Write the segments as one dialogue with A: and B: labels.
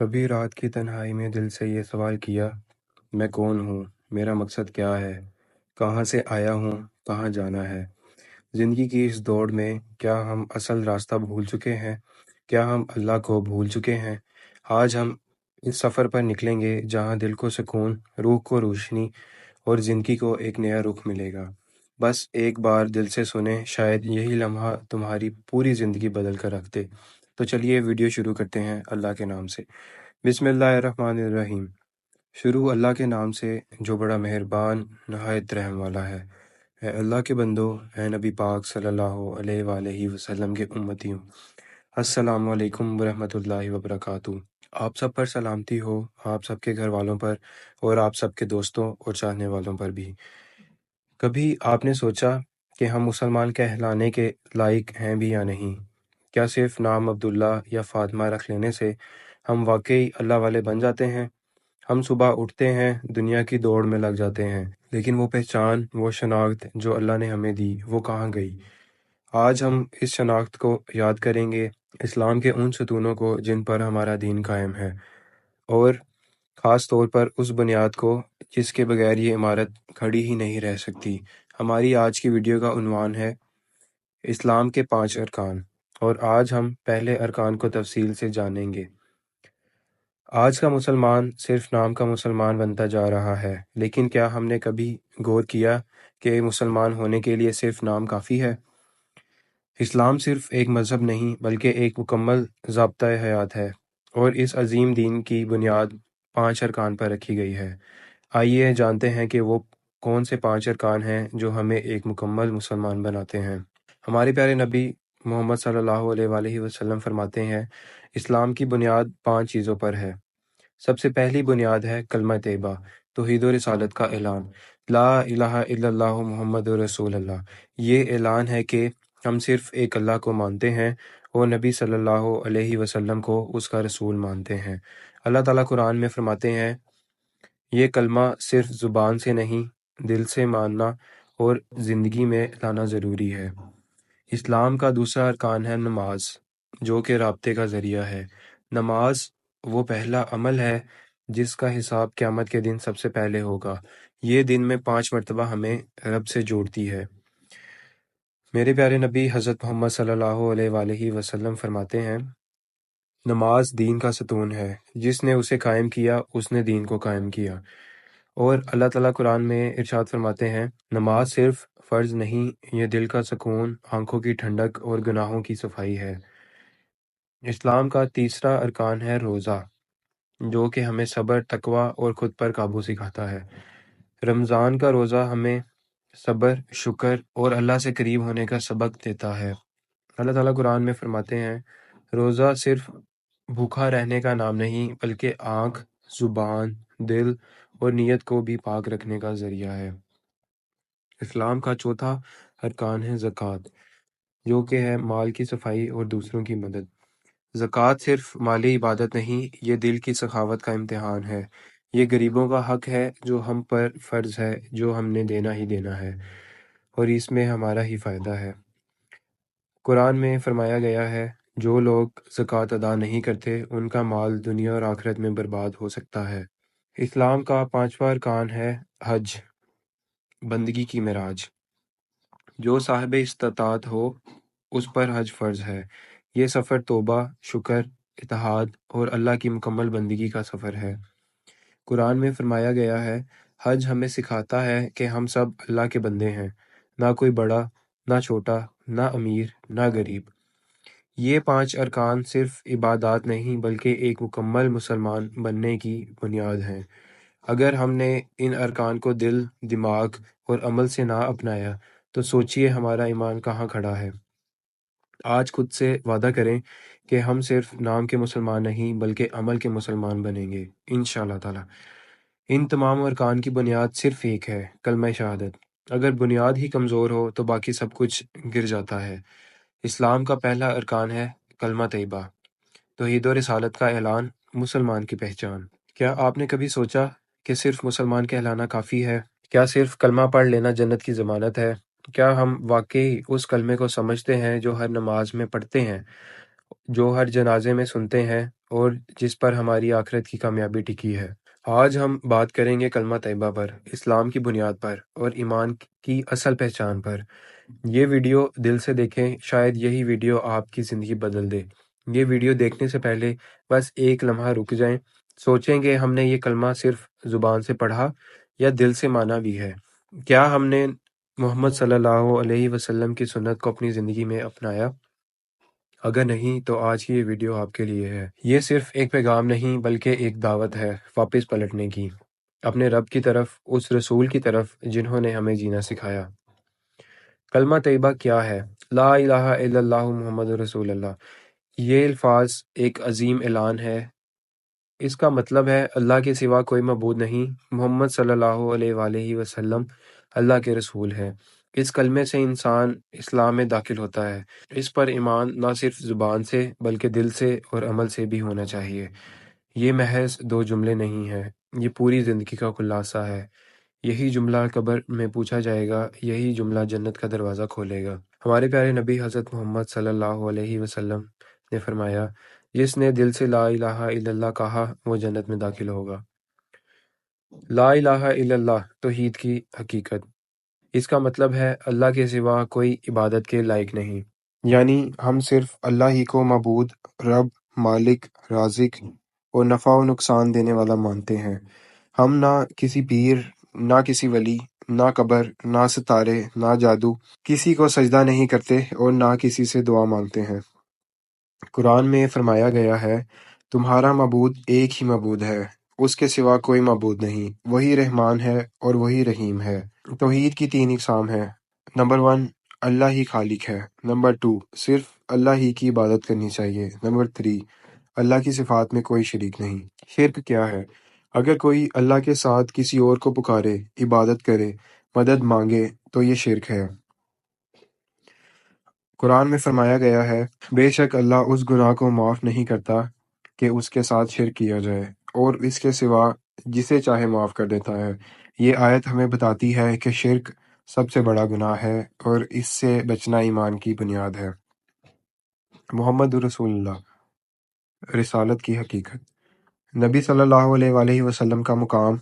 A: کبھی رات کی تنہائی میں دل سے یہ سوال کیا، میں کون ہوں? میرا مقصد کیا ہے? کہاں سے آیا ہوں? کہاں جانا ہے? زندگی کی اس دوڑ میں کیا ہم اصل راستہ بھول چکے ہیں؟ کیا ہم اللہ کو بھول چکے ہیں؟ آج ہم اس سفر پر نکلیں گے جہاں دل کو سکون، روح کو روشنی اور زندگی کو ایک نیا رخ ملے گا۔ بس ایک بار دل سے سنیں، شاید یہی لمحہ تمہاری پوری زندگی بدل کر رکھ دے۔ تو چلیے ویڈیو شروع کرتے ہیں اللہ کے نام سے۔ بسم اللہ الرحمن الرحیم۔ شروع اللہ کے نام سے، جو بڑا مہربان، نہایت رحم والا ہے۔ اے اللہ کے بندو، اے نبی پاک صلی اللہ علیہ وآلہ وسلم کے امتی ہوں۔ السلام علیکم ورحمۃ اللہ وبرکاتہ۔ آپ سب پر سلامتی ہو، آپ سب کے گھر والوں پر اور آپ سب کے دوستوں اور چاہنے والوں پر بھی۔ کبھی آپ نے سوچا کہ ہم مسلمان کہلانے کے لائق ہیں بھی یا نہیں؟ کیا صرف نام عبداللہ یا فاطمہ رکھ لینے سے ہم واقعی اللہ والے بن جاتے ہیں؟ ہم صبح اٹھتے ہیں، دنیا کی دوڑ میں لگ جاتے ہیں، لیکن وہ پہچان، وہ شناخت جو اللہ نے ہمیں دی، وہ کہاں گئی؟ آج ہم اس شناخت کو یاد کریں گے، اسلام کے ان ستونوں کو جن پر ہمارا دین قائم ہے۔ اور خاص طور پر اس بنیاد کو جس کے بغیر یہ عمارت کھڑی ہی نہیں رہ سکتی۔ ہماری آج کی ویڈیو کا عنوان ہے، اسلام کے پانچ ارکان۔ اور آج ہم پہلے ارکان کو تفصیل سے جانیں گے۔ آج کا مسلمان صرف نام کا مسلمان بنتا جا رہا ہے، لیکن کیا ہم نے کبھی غور کیا کہ مسلمان ہونے کے لیے صرف نام کافی ہے؟ اسلام صرف ایک مذہب نہیں، بلکہ ایک مکمل ضابطۂ حیات ہے، اور اس عظیم دین کی بنیاد پانچ ارکان پر رکھی گئی ہے۔ آئیے جانتے ہیں کہ وہ کون سے پانچ ارکان ہیں جو ہمیں ایک مکمل مسلمان بناتے ہیں۔ ہمارے پیارے نبی محمد صلی اللہ علیہ وآلہ وسلم فرماتے ہیں، اسلام کی بنیاد پانچ چیزوں پر ہے۔ سب سے پہلی بنیاد ہے کلمہ طیبہ، توحید و رسالت کا اعلان۔ لا الہ الا اللہ محمد رسول اللہ۔ یہ اعلان ہے کہ ہم صرف ایک اللہ کو مانتے ہیں اور نبی صلی اللہ علیہ وسلم کو اس کا رسول مانتے ہیں۔ اللہ تعالیٰ قرآن میں فرماتے ہیں، یہ کلمہ صرف زبان سے نہیں، دل سے ماننا اور زندگی میں لانا ضروری ہے۔ اسلام کا دوسرا ارکان ہے نماز، جو کہ رابطے کا ذریعہ ہے۔ نماز وہ پہلا عمل ہے جس کا حساب قیامت کے دن سب سے پہلے ہوگا۔ یہ دن میں پانچ مرتبہ ہمیں رب سے جوڑتی ہے۔ میرے پیارے نبی، حضرت محمد صلی اللہ علیہ وآلہ وسلم فرماتے ہیں، نماز دین کا ستون ہے۔ جس نے اسے قائم کیا، اس نے دین کو قائم کیا۔ اور اللہ تعالیٰ قرآن میں ارشاد فرماتے ہیں، نماز صرف فرض نہیں، یہ دل کا سکون، آنکھوں کی ٹھنڈک اور گناہوں کی صفائی ہے۔ اسلام کا تیسرا ارکان ہے روزہ، جو کہ ہمیں صبر، تقوی اور خود پر قابو سکھاتا ہے۔ رمضان کا روزہ ہمیں صبر، شکر اور اللہ سے قریب ہونے کا سبق دیتا ہے۔ اللہ تعالیٰ قرآن میں فرماتے ہیں، روزہ صرف بھوکا رہنے کا نام نہیں، بلکہ آنکھ، زبان، دل اور نیت کو بھی پاک رکھنے کا ذریعہ ہے۔ اسلام کا چوتھا ارکان ہے زکوٰۃ، جو کہ ہے مال کی صفائی اور دوسروں کی مدد۔ زکوٰۃ صرف مالی عبادت نہیں، یہ دل کی سخاوت کا امتحان ہے۔ یہ غریبوں کا حق ہے جو ہم پر فرض ہے، جو ہم نے دینا ہی دینا ہے، اور اس میں ہمارا ہی فائدہ ہے۔ قرآن میں فرمایا گیا ہے، جو لوگ زکوٰۃ ادا نہیں کرتے، ان کا مال دنیا اور آخرت میں برباد ہو سکتا ہے۔ اسلام کا پانچواں ارکان ہے حج۔ بندگی کی معراج۔ جو صاحب استطاعت ہو، اس پر حج فرض ہے۔ یہ سفر توبہ، شکر، اتحاد اور اللہ کی مکمل بندگی کا سفر ہے۔ قرآن میں فرمایا گیا ہے، حج ہمیں سکھاتا ہے کہ ہم سب اللہ کے بندے ہیں۔ نہ کوئی بڑا، نہ چھوٹا، نہ امیر، نہ غریب۔ یہ پانچ ارکان صرف عبادات نہیں، بلکہ ایک مکمل مسلمان بننے کی بنیاد ہیں۔ اگر ہم نے ان ارکان کو دل، دماغ اور عمل سے نہ اپنایا، تو سوچئے ہمارا ایمان کہاں کھڑا ہے۔ آج خود سے وعدہ کریں کہ ہم صرف نام کے مسلمان نہیں، بلکہ عمل کے مسلمان بنیں گے، انشاءاللہ تعالی۔ ان تمام ارکان کی بنیاد صرف ایک ہے، کلمہ شہادت۔ اگر بنیاد ہی کمزور ہو، تو باقی سب کچھ گر جاتا ہے۔ اسلام کا پہلا ارکان ہے کلمہ طیبہ۔ توحید و رسالت کا اعلان مسلمان کی پہچان۔ کیا آپ نے کبھی سوچا کہ صرف مسلمان کہلانا کافی ہے۔ کیا صرف کلمہ پڑھ لینا جنت کی ضمانت ہے؟ کیا ہم واقعی اس کلمے کو سمجھتے ہیں جو ہر نماز میں پڑھتے ہیں، جو ہر جنازے میں سنتے ہیں اور جس پر ہماری آخرت کی کامیابی ٹکی ہے؟ آج ہم بات کریں گے کلمہ طیبہ پر، اسلام کی بنیاد پر اور ایمان کی اصل پہچان پر۔ یہ ویڈیو دل سے دیکھیں، شاید یہی ویڈیو آپ کی زندگی بدل دے۔ یہ ویڈیو دیکھنے سے پہلے بس ایک لمحہ رک جائیں۔ سوچیں کہ ہم نے یہ کلمہ صرف زبان سے پڑھا یا دل سے مانا بھی ہے۔ کیا ہم نے محمد صلی اللہ علیہ وسلم کی سنت کو اپنی زندگی میں اپنایا؟ اگر نہیں تو آج کی یہ ویڈیو آپ کے لیے ہے۔ یہ صرف ایک پیغام نہیں بلکہ ایک دعوت ہے واپس پلٹنے کی۔ اپنے رب کی طرف، اس رسول کی طرف جنہوں نے ہمیں جینا سکھایا۔ کلمہ طیبہ کیا ہے؟ لا الہ الا اللہ محمد رسول اللہ۔ یہ الفاظ ایک عظیم اعلان ہے اس کا مطلب ہے اللہ کے سوا کوئی معبود نہیں۔ محمد صلی اللہ علیہ وآلہ وسلم اللہ کے رسول ہے اس کلمے سے انسان اسلام میں داخل ہوتا ہے۔ اس پر ایمان نہ صرف زبان سے بلکہ دل سے اور عمل سے بھی ہونا چاہیے۔ یہ محض دو جملے نہیں ہیں۔ یہ پوری زندگی کا خلاصہ ہے۔ یہی جملہ قبر میں پوچھا جائے گا۔ یہی جملہ جنت کا دروازہ کھولے گا۔ ہمارے پیارے نبی حضرت محمد صلی اللہ علیہ وسلم نے فرمایا جس نے دل سے لا الہ الا اللہ کہا، وہ جنت میں داخل ہوگا۔ لا الہ الا اللہ، توحید کی حقیقت۔ اس کا مطلب ہے، اللہ کے سوا کوئی عبادت کے لائق نہیں۔ یعنی ہم صرف اللہ ہی کو معبود، رب، مالک، رازق اور نفع و نقصان دینے والا مانتے ہیں۔ ہم نہ کسی پیر، نہ کسی ولی، نہ قبر، نہ ستارے، نہ جادو، کسی کو سجدہ نہیں کرتے اور نہ کسی سے دعا مانگتے ہیں۔ قرآن میں فرمایا گیا ہے، تمہارا معبود ایک ہی معبود ہے، اس کے سوا کوئی معبود نہیں۔ وہی رحمان ہے اور وہی رحیم ہے۔ توحید کی تین اقسام ہیں۔ نمبر ون، اللہ ہی خالق ہے۔ نمبر ٹو، صرف اللہ ہی کی عبادت کرنی چاہیے۔ نمبر تھری، اللہ کی صفات میں کوئی شریک نہیں۔ شرک کیا ہے؟ اگر کوئی اللہ کے ساتھ کسی اور کو پکارے، عبادت کرے، مدد مانگے، تو یہ شرک ہے۔ قرآن میں فرمایا گیا ہے، بے شک اللہ اس گناہ کو معاف نہیں کرتا کہ اس کے ساتھ شرک کیا جائے، اور اس کے سوا جسے چاہے معاف کر دیتا ہے۔ یہ آیت ہمیں بتاتی ہے کہ شرک سب سے بڑا گناہ ہے اور اس سے بچنا ایمان کی بنیاد ہے۔ محمد رسول اللہ، رسالت کی حقیقت۔ نبی صلی اللہ علیہ وآلہ وسلم کا مقام۔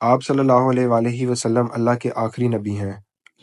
A: آپ صلی اللہ علیہ وآلہ وسلم اللہ کے آخری نبی ہیں۔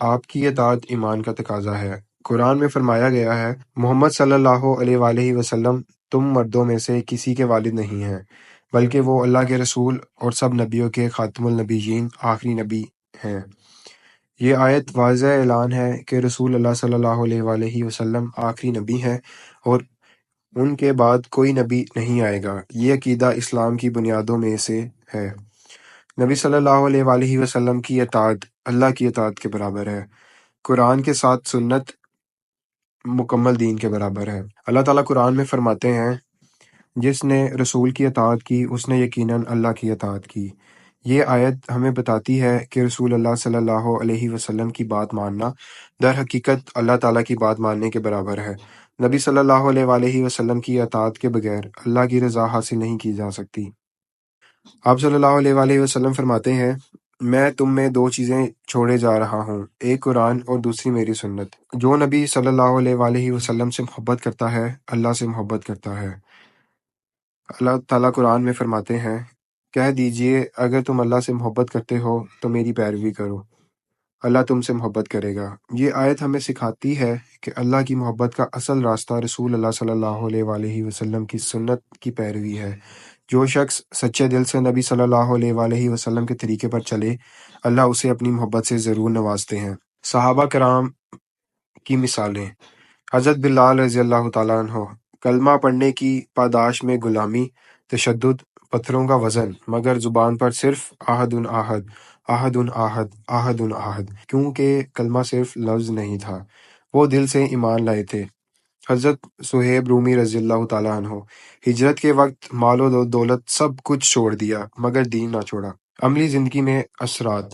A: آپ کی اطاعت ایمان کا تقاضا ہے۔ قرآن میں فرمایا گیا ہے، محمد صلی اللہ علیہ وآلہ وسلم، تم مردوں میں سے کسی کے والد نہیں ہیں، بلکہ وہ اللہ کے رسول اور سب نبیوں کے خاتم النبیین، آخری نبی ہیں۔ یہ آیت واضح اعلان ہے کہ رسول اللہ صلی اللہ علیہ وآلہ وسلم آخری نبی ہیں اور ان کے بعد کوئی نبی نہیں آئے گا۔ یہ عقیدہ اسلام کی بنیادوں میں سے ہے۔ نبی صلی اللہ علیہ وآلہ وسلم کی اطاعت اللہ کی اطاعت کے برابر ہے۔ قرآن کے ساتھ سنت مکمل دین کے برابر ہے۔ اللہ تعالیٰ قرآن میں فرماتے ہیں، جس نے رسول کی اطاعت کی، اس نے یقیناً اللہ کی اطاعت کی۔ یہ آیت ہمیں بتاتی ہے کہ رسول اللہ صلی اللہ علیہ وسلم کی بات ماننا در حقیقت اللہ تعالیٰ کی بات ماننے کے برابر ہے۔ نبی صلی اللہ علیہ وآلہ وسلم کی اطاعت کے بغیر اللہ کی رضا حاصل نہیں کی جا سکتی۔ آپ صلی اللہ علیہ وآلہ وسلم فرماتے ہیں میں تم میں دو چیزیں چھوڑے جا رہا ہوں، ایک قرآن اور دوسری میری سنت۔ جو نبی صلی اللہ علیہ وآلہ وسلم سے محبت کرتا ہے، اللہ سے محبت کرتا ہے۔ اللہ تعالیٰ قرآن میں فرماتے ہیں، کہہ دیجیے، اگر تم اللہ سے محبت کرتے ہو تو میری پیروی کرو۔ اللہ تم سے محبت کرے گا۔ یہ آیت ہمیں سکھاتی ہے کہ اللہ کی محبت کا اصل راستہ رسول اللہ صلی اللہ علیہ وآلہ وسلم کی سنت کی پیروی ہے۔ جو شخص سچے دل سے نبی صلی اللہ علیہ وآلہ وسلم کے طریقے پر چلے، اللہ اسے اپنی محبت سے ضرور نوازتے ہیں۔ صحابہ کرام کی مثالیں۔ حضرت بلال رضی اللہ تعالیٰ عنہ، کلمہ پڑھنے کی پاداش میں غلامی، تشدد، پتھروں کا وزن، مگر زبان پر صرف آہد آہد آہد آہد آہد آہد کیونکہ کلمہ صرف لفظ نہیں تھا۔ وہ دل سے ایمان لائے تھے۔ حضرت صہیب رومی رضی اللہ تعالیٰ عنہ، ہجرت کے وقت مال و دولت سب کچھ چھوڑ دیا، مگر دین نہ چھوڑا۔ عملی زندگی میں اثرات۔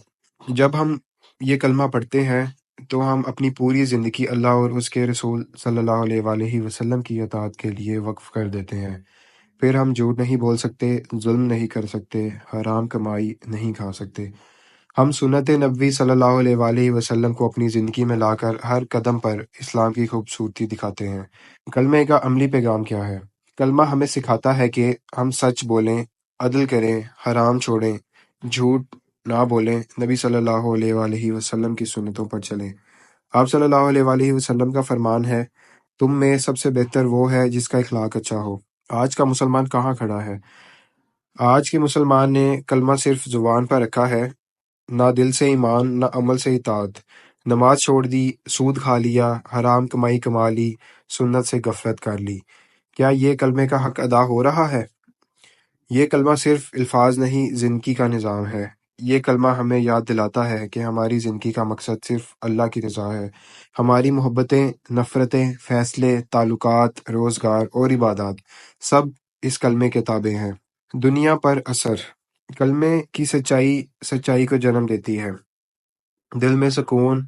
A: جب ہم یہ کلمہ پڑھتے ہیں، تو ہم اپنی پوری زندگی اللہ اور اس کے رسول صلی اللہ علیہ وآلہ وسلم کی اطاعت کے لیے وقف کر دیتے ہیں۔ پھر ہم جھوٹ نہیں بول سکتے، ظلم نہیں کر سکتے، حرام کمائی نہیں کھا سکتے۔ ہم سنت نبوی صلی اللہ علیہ وآلہ وسلم کو اپنی زندگی میں لا کر ہر قدم پر اسلام کی خوبصورتی دکھاتے ہیں۔ کلمے کا عملی پیغام کیا ہے؟ کلمہ ہمیں سکھاتا ہے کہ ہم سچ بولیں، عدل کریں، حرام چھوڑیں، جھوٹ نہ بولیں۔ نبی صلی اللہ علیہ وآلہ وسلم کی سنتوں پر چلیں۔ آپ صلی اللہ علیہ وآلہ وسلم کا فرمان ہے، تم میں سب سے بہتر وہ ہے جس کا اخلاق اچھا ہو۔ آج کا مسلمان کہاں کھڑا ہے؟ آج کے مسلمان نے کلمہ صرف زبان پر رکھا ہے نہ دل سے ایمان، نہ عمل سے اطاعت۔ نماز چھوڑ دی، سود کھا لیا، حرام کمائی کما لی، سنت سے غفلت کر لی۔ کیا یہ کلمے کا حق ادا ہو رہا ہے؟ یہ کلمہ صرف الفاظ نہیں، زندگی کا نظام ہے۔ یہ کلمہ ہمیں یاد دلاتا ہے کہ ہماری زندگی کا مقصد صرف اللہ کی رضا ہے۔ ہماری محبتیں، نفرتیں، فیصلے، تعلقات، روزگار اور عبادات، سب اس کلمے کے تابع ہیں۔ دنیا پر اثر۔ کلمے کی سچائی سچائی کو جنم دیتی ہے۔ دل میں سکون،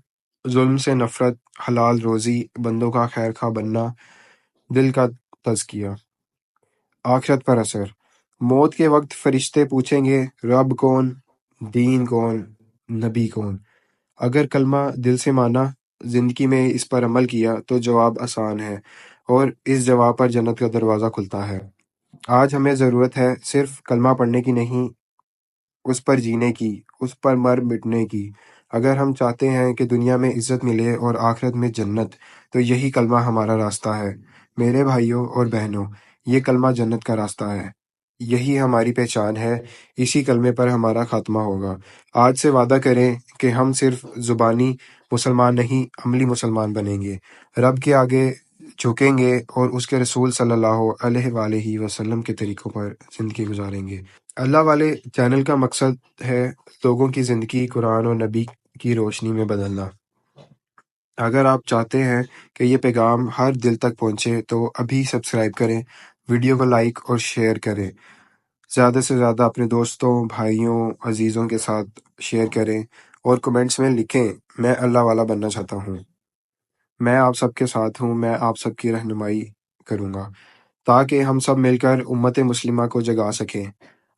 A: ظلم سے نفرت، حلال روزی، بندوں کا خیر خواہ بننا، دل کا تزکیہ۔ آخرت پر اثر۔ موت کے وقت فرشتے پوچھیں گے، رب کون، دین کون، نبی کون؟ اگر کلمہ دل سے مانا، زندگی میں اس پر عمل کیا تو جواب آسان ہے اور اس جواب پر جنت کا دروازہ کھلتا ہے۔ آج ہمیں ضرورت ہے صرف کلمہ پڑھنے کی نہیں اس پر جینے کی، اس پر مر مٹنے کی۔ اگر ہم چاہتے ہیں کہ دنیا میں عزت ملے اور آخرت میں جنت، تو یہی کلمہ ہمارا راستہ ہے۔ میرے بھائیوں اور بہنوں، یہ کلمہ جنت کا راستہ ہے۔ یہی ہماری پہچان ہے۔ اسی کلمے پر ہمارا خاتمہ ہوگا۔ آج سے وعدہ کریں کہ ہم صرف زبانی مسلمان نہیں، عملی مسلمان بنیں گے۔ رب کے آگے جھکیں گے اور اس کے رسول صلی اللہ علیہ وآلہ وسلم کے طریقوں پر زندگی گزاریں گے۔ اللہ والے چینل کا مقصد ہے لوگوں کی زندگی، قرآن اور نبی کی روشنی میں بدلنا۔ اگر آپ چاہتے ہیں کہ یہ پیغام ہر دل تک پہنچے تو ابھی سبسکرائب کریں، ویڈیو کو لائک اور شیئر کریں۔ زیادہ سے زیادہ اپنے دوستوں، بھائیوں، عزیزوں کے ساتھ شیئر کریں اور کمنٹس میں لکھیں، میں اللہ والا بننا چاہتا ہوں۔ میں آپ سب کے ساتھ ہوں، میں آپ سب کی رہنمائی کروں گا تاکہ ہم سب مل کر امت مسلمہ کو جگا سکیں۔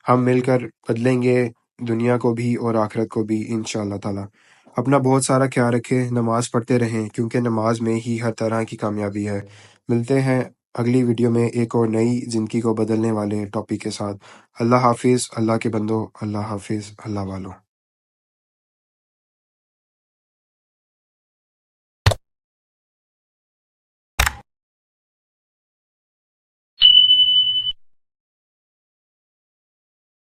A: ہم مل کر بدلیں گے، دنیا کو بھی اور آخرت کو بھی ان شاء اللہ تعالیٰ۔ اپنا بہت سارا خیال رکھیں، نماز پڑھتے رہیں، کیونکہ نماز میں ہی ہر طرح کی کامیابی ہے۔ ملتے ہیں اگلی ویڈیو میں ایک اور نئی زندگی کو بدلنے والے ٹاپک کے ساتھ۔ اللہ حافظ، اللہ کے بندو، اللہ حافظ، اللہ والو۔